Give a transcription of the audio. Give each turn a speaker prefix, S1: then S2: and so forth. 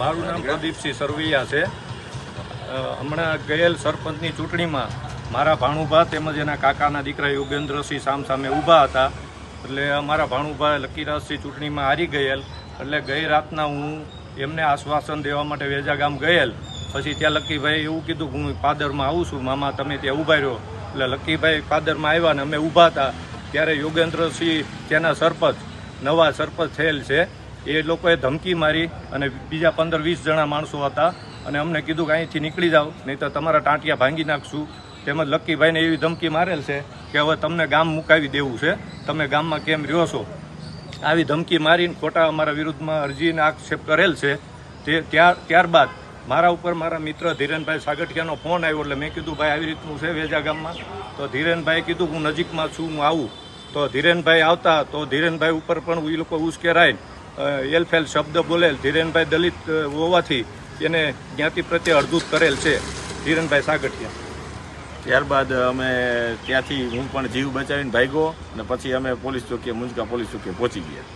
S1: મારું નામ પ્રદીપસિંહ સરવૈયા છે. હમણાં ગયેલ સરપંચની ચૂંટણીમાં મારા ભાણુભા તેમજ એના કાકાના દીકરા યોગેન્દ્રસિંહ સામ સામે ઊભા હતા. એટલે અમારા ભાણુભા લકીરાજસિંહ ચૂંટણીમાં હારી ગયેલ. એટલે ગઈ રાતના હું એમને આશ્વાસન દેવા માટે વેજા ગામ ગયેલ. પછી ત્યાં લક્કીભાઈ એવું કીધું હું પાદરમાં આવું છું, મામા તમે ત્યાં ઊભા રહ્યો એટલે લક્કીભાઈ પાદરમાં આવ્યા ને અમે ઊભા હતા. ત્યારે યોગેન્દ્રસિંહ, ત્યાંના સરપંચ, નવા સરપંચ થયેલ છે. એ લોકોએ ધમકી મારી અને બીજા પંદર વીસ જણા માણસો હતા. અને અમને કીધું કે અહીંથી નીકળી જાઓ, નહીં તો તમારા ટાંટિયા ભાંગી નાખશું. તેમજ લક્કીભાઈને એવી ધમકી મારેલ છે કે હવે તમને ગામ મુકાવી દેવું છે. તમે ગામમાં કેમ રહ્યો છો? આવી ધમકી મારીને ખોટા અમારા વિરુદ્ધમાં અરજીને આક્ષેપ કરેલ છે. તે ત્યાર, ત્યારબાદ મારા ઉપર મારા મિત્ર ધીરેનભાઈ સાગઠિયાનો ફોન આવ્યો એટલે મેં કીધું, ભાઈ, આવી રીતનું છે વેજા ગામમાં? તો ધીરેનભાઈએ કીધું, હું નજીકમાં છું, હું આવું. તો ધીરેનભાઈ આવતા, તો ધીરેનભાઈ ઉપર પણ એ લોકો ઉશ્કેરાય એલફેલ શબ્દ બોલેલ. ધીરેનભાઈ દલિત હોવાથી એને જ્ઞાતિ પ્રત્યે અડધૂત કરેલ છે ધીરેનભાઈ સાગઠિયા.
S2: ત્યારબાદ અમે ત્યાંથી હું પણ જીવ બચાવીને ભાગ્યો અને પછી અમે પોલીસ ચોકીએ, મુંજકા પોલીસ ચોકીએ પહોંચી ગયા.